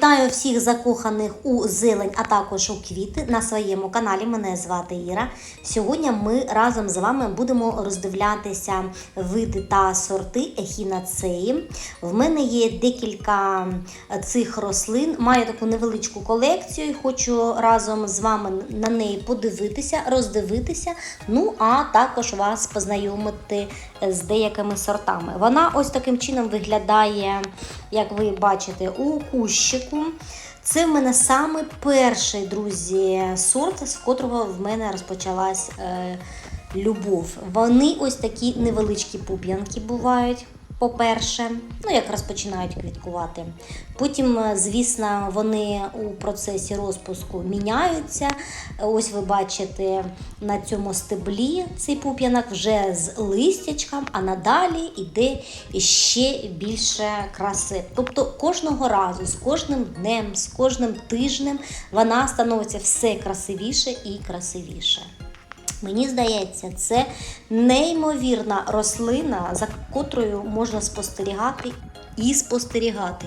Вітаю всіх закоханих у зелень, а також у квіти на своєму каналі. Мене звати Іра. Сьогодні ми разом з вами будемо роздивлятися види та сорти ехінацеї. В мене є декілька цих рослин, маю таку невеличку колекцію і хочу разом з вами на неї подивитися, роздивитися. Ну а також вас познайомити з деякими сортами. Вона ось таким чином виглядає, як ви бачите, у кущику. Це в мене саме перший, друзі, сорт, з котрого в мене розпочалась е, любов. Вони ось такі невеличкі пуп'янки бувають. По-перше, ну як розпочинають квіткувати. Потім, е, звісно, вони у процесі розпуску міняються. Ось ви бачите на цьому стеблі цей пуп'янок вже з листячком, а надалі йде ще більше краси. Тобто кожного разу, з кожним днем, з кожним тижнем вона становиться все красивіше і красивіше. Мені здається, це неймовірна рослина, за котрою можна спостерігати і спостерігати.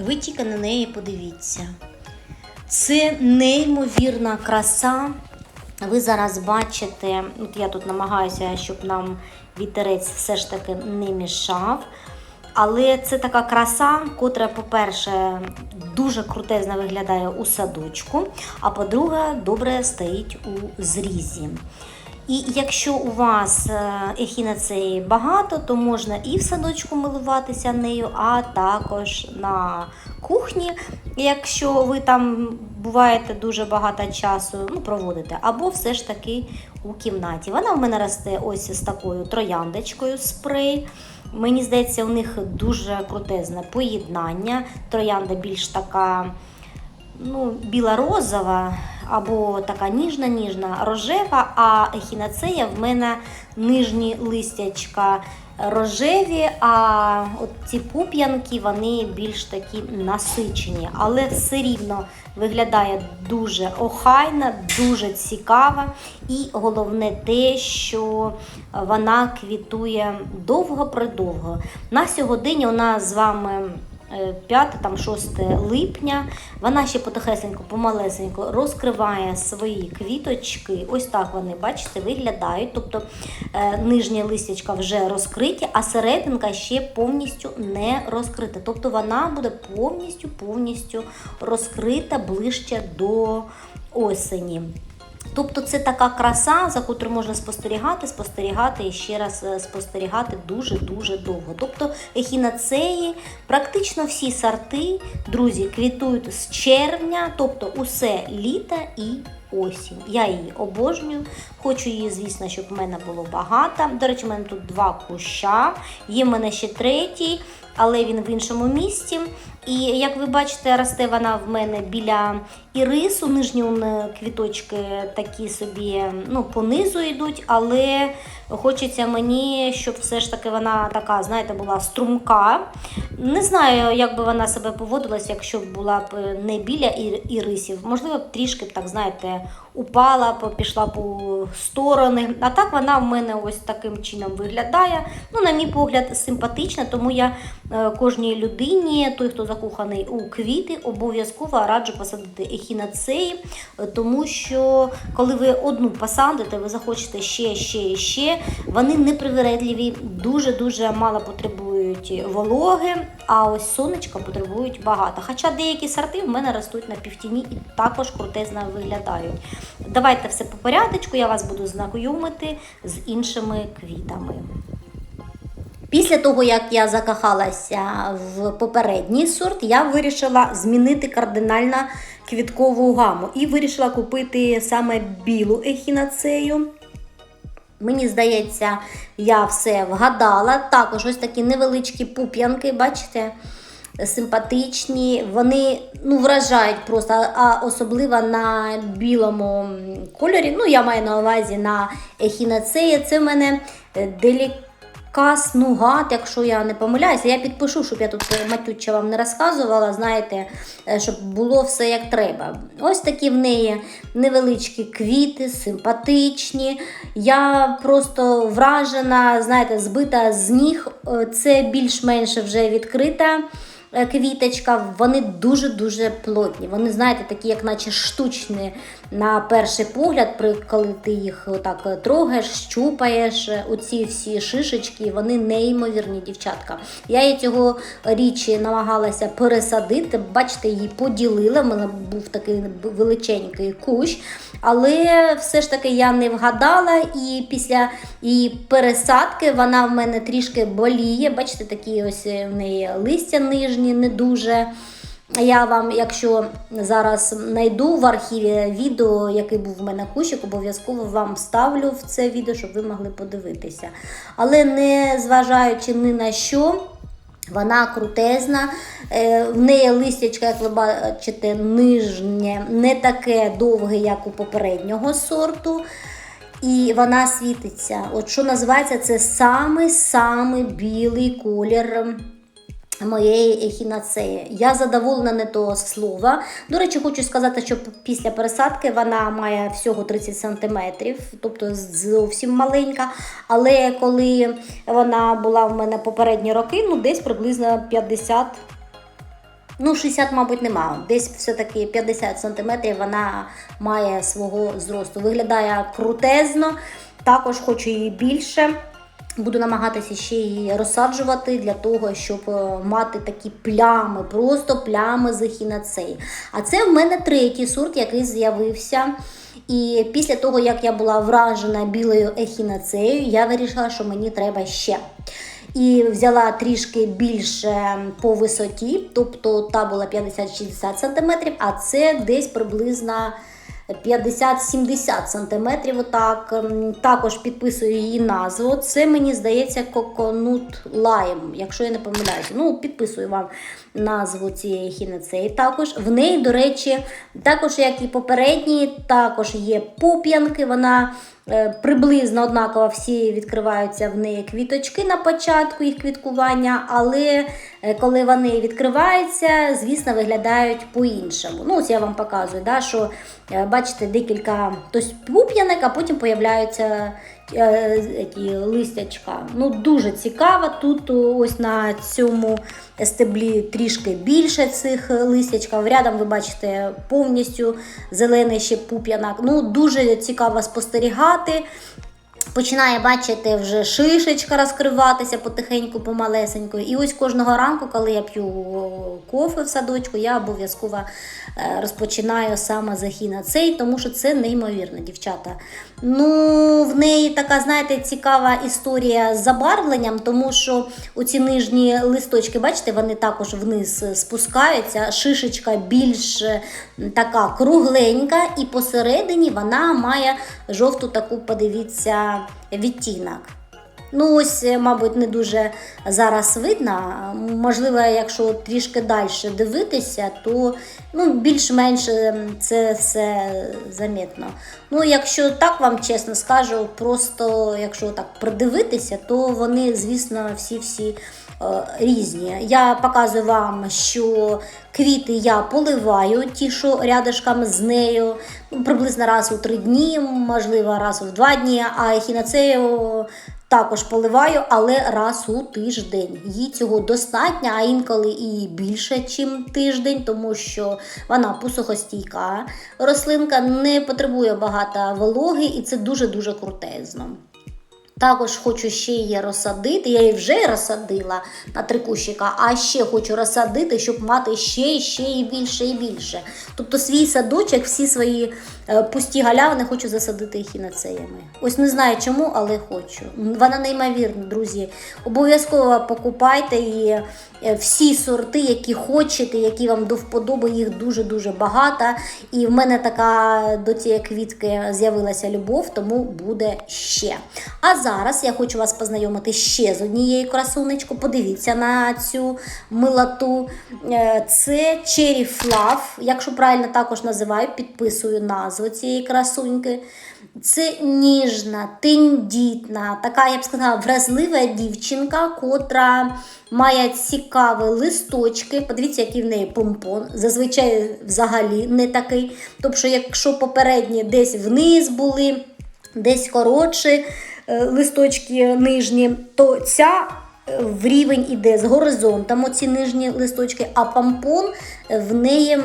Ви тільки на неї подивіться. Це неймовірна краса. Ви зараз бачите, от я тут намагаюся, щоб нам вітерець все ж таки не мішав. Але це така краса, котра, по-перше, дуже крутезно виглядає у садочку, а по-друге, добре стоїть у зрізі. І якщо у вас е, ехінацеї багато, то можна і в садочку милуватися нею, а також на кухні, якщо ви там буваєте дуже багато часу, ну, проводите, або все ж таки у кімнаті. Вона в мене росте ось з такою трояндочкою спрей. Мені здається, у них дуже крутезне поєднання. Троянда більш така ну, біла-розова або така ніжна-ніжна рожева, а ехінацея в мене нижні листячка рожеві, а от ці пуп'янки вони більш такі насичені, але все рівно виглядає дуже охайна, дуже цікава. І головне те, що вона квітує довго-предовго. На сьогодні у нас з вами. 5, там 6 липня. Вона ще потихесенько, помалесенько розкриває свої квіточки. Ось так вони, бачите, виглядають. Тобто е, нижні листячка вже розкриті, а серединка ще повністю не розкрита. Тобто вона буде повністю повністю розкрита ближче до осені. Тобто це така краса, за котру можна спостерігати, спостерігати і ще раз е, спостерігати дуже-дуже довго. Тобто ехінацеї, практично всі сорти, друзі, квітують з червня, тобто усе літо і осінь. Я її обожнюю. Хочу її, звісно, щоб в мене було багато. До речі, в мене тут два куща, є в мене ще третій, але він в іншому місці. І як ви бачите, росте вона в мене біля ірису. Нижні квіточки такі собі ну, понизу йдуть, але хочеться мені, щоб все ж таки вона така, знаєте, була струмка. Не знаю, як би вона себе поводилась, якщо б була б не біля ірисів. Можливо, трішки б так, знаєте, упала, пішла по сторони. А так вона в мене ось таким чином виглядає. Ну, на мій погляд, симпатична, тому я е, кожній людині, той, хто закоханий у квіти, обов'язково раджу посадити ехінацеї, тому що коли ви одну посадите, ви захочете ще, ще, ще. Вони непривередливі, дуже-дуже мало потребують вологи, а ось сонечка потребують багато. Хоча деякі сорти в мене ростуть на півтіні і також крутезно виглядають. Давайте все по порядочку, я вас буду знайомити з іншими квітами. Після того, як я закохалася в попередній сорт, я вирішила змінити кардинально квіткову гаму і вирішила купити саме білу ехінацею. Мені здається, я все вгадала. Також ось такі невеличкі пуп'янки, бачите? Симпатичні, вони ну, вражають просто, а особливо на білому кольорі. Ну, я маю на увазі на ехінацеї. Це в мене делікатна Кавказ Нугат, якщо я не помиляюся. Я підпишу, щоб я тут е, матюча вам не розказувала, знаєте, е, щоб було все як треба. Ось такі в неї невеличкі квіти, симпатичні. Я просто вражена, знаєте, збита з ніг. Е, Це більш-менш вже відкрита квіточка. Вони дуже-дуже плотні. Вони, знаєте, такі, як наче штучні на перший погляд, коли ти їх отак е, трогаєш, щупаєш. е, Оці всі шишечки, вони неймовірні дівчатка. Я її цього річі намагалася пересадити. Бачите, її поділила. У мене був такий величенький кущ. Але все ж таки я не вгадала, і після її пересадки вона в мене трішки боліє. Бачите, такі ось е, в неї листя нижні, не дуже. Я вам, якщо зараз знайду в архіві відео, який був в мене кущик, обов'язково вам ставлю в це відео, щоб ви могли подивитися. Але не зважаючи ні на що, вона крутезна. Е, В неї листячка, як ви бачите, нижнє, не таке довге, як у попереднього сорту. І вона світиться. От що називається, це самий-самий білий колір моєї ехінацеї. Я задоволена не того слова. До речі, хочу сказати, що після пересадки вона має всього 30 см, тобто зовсім маленька. Але коли вона була в мене попередні роки, ну десь приблизно 50 Ну, 60, мабуть, нема. Десь все-таки 50 см вона має свого зросту. Виглядає крутезно, також хочу її більше. Буду намагатися ще її розсаджувати для того, щоб е, мати такі плями, просто плями з ехінацеї. А це в мене третій сорт, який з'явився. І після того, як я була вражена білою ехінацеєю, я вирішила, що мені треба ще. І взяла трішки більше по висоті, тобто та була 50-60 см, а це десь приблизно 50-70 см. Отак. Також підписую її назву. Це мені здається коконут лайм, якщо я не помиляюся. Ну, підписую вам назву цієї хінецеї. Також в неї, до речі, також як і попередні, також є поп'янки. Вона приблизно однаково всі відкриваються в неї квіточки на початку їх квіткування, але е, коли вони відкриваються, звісно, виглядають по-іншому. Ну, ось я вам показую, да, що е, бачите декілька тобто пуп'янок, а потім появляються е, ті листячка. Ну, дуже цікаво. Тут ось на цьому стеблі трішки більше цих листячків. Рядом ви бачите повністю зелений ще пуп'янок. Ну, дуже цікаво спостерігати. Починає бачити вже шишечка розкриватися потихеньку, помалесеньку. І ось кожного ранку, коли я п'ю кофе в садочку, я обов'язково е, розпочинаю саме з ехінацей, тому що це неймовірно, дівчата. Ну, в неї така, знаєте, цікава історія з забарвленням, тому що оці нижні листочки, бачите, вони також вниз спускаються. Шишечка більш е, така кругленька, і посередині вона має жовту таку, подивіться, відтінок. Ну, ось, е, мабуть, не дуже зараз видно. Можливо, якщо трішки далі дивитися, то ну, більш-менш ем, це все замітно. Ну, якщо так вам чесно скажу, просто якщо так придивитися, то вони, звісно, всі-всі е, різні. Я показую вам, що квіти я поливаю, ті, що рядышком з нею, ну, приблизно раз у три дні, можливо, раз у два дні, а ехінацею також поливаю, але раз у тиждень. Їй цього достатньо, а інколи і більше, ніж тиждень, тому що вона посухостійка. Рослинка не потребує багато вологи, і це дуже-дуже крутезно. Також хочу ще її розсадити. Я її вже розсадила на три кущика, а ще хочу розсадити, щоб мати ще ще і більше і більше. Тобто свій садочок, всі свої пусті галявини хочу засадити ехінацеями. Ось не знаю чому, але хочу. Вона неймовірна, друзі. Обов'язково покупайте її. Е, Всі сорти, які хочете, які вам до вподоби, їх дуже-дуже багато. І в мене така до цієї квітки з'явилася любов, тому буде ще. А зараз я хочу вас познайомити ще з однією красунечкою. Подивіться на цю милоту. Е, Це Cherry Fluff, якщо правильно також називаю, підписую назву цієї красуньки. Це ніжна, тендітна, така, я б сказала, вразлива дівчинка, котра має цікаві листочки. Подивіться, який в неї помпон. Зазвичай взагалі не такий. Тобто, якщо попередні десь вниз були, десь коротші е, листочки нижні, то ця е, в рівень іде з горизонтом оці нижні листочки, а помпон в неї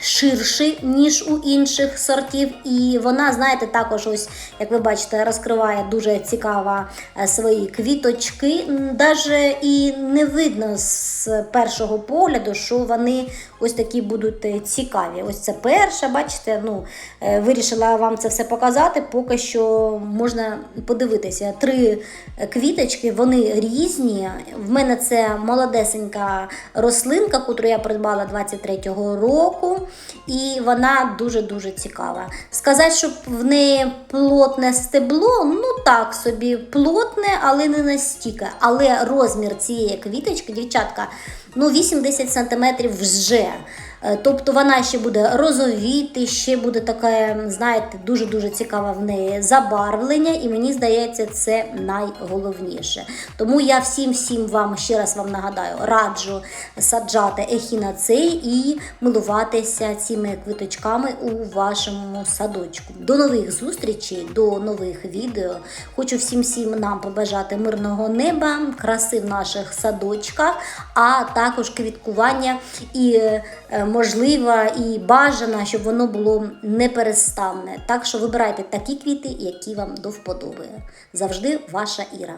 ширший, ніж у інших сортів. І вона, знаєте, також, ось, як ви бачите, розкриває дуже цікаво е, свої квіточки. Даже і не видно з першого погляду, що вони ось такі будуть е, цікаві. Ось це перша, бачите, ну, е, вирішила вам це все показати, поки що можна подивитися. Три квіточки, вони різні. В мене це молодесенька рослинка, яку я придбала 23-го року, і вона дуже-дуже цікава. Сказати, щоб в неї плотне стебло, ну так собі, плотне, але не настільки. Але розмір цієї квіточки, дівчатка, ну 8-10 см вже. Е, Тобто вона ще буде розовіти, ще буде таке, знаєте, дуже-дуже цікаве в неї забарвлення, і мені здається, це найголовніше. Тому я всім всім вам ще раз вам нагадаю, раджу саджати ехінацей і милуватися цими квіточками у вашому садочку. До нових зустрічей, до нових відео. Хочу всім всім нам побажати мирного неба, краси в наших садочках, а також квіткування і е, можливо і бажано, щоб воно було неперестанне. Так що вибирайте такі квіти, які вам до вподоби. Завжди ваша Іра.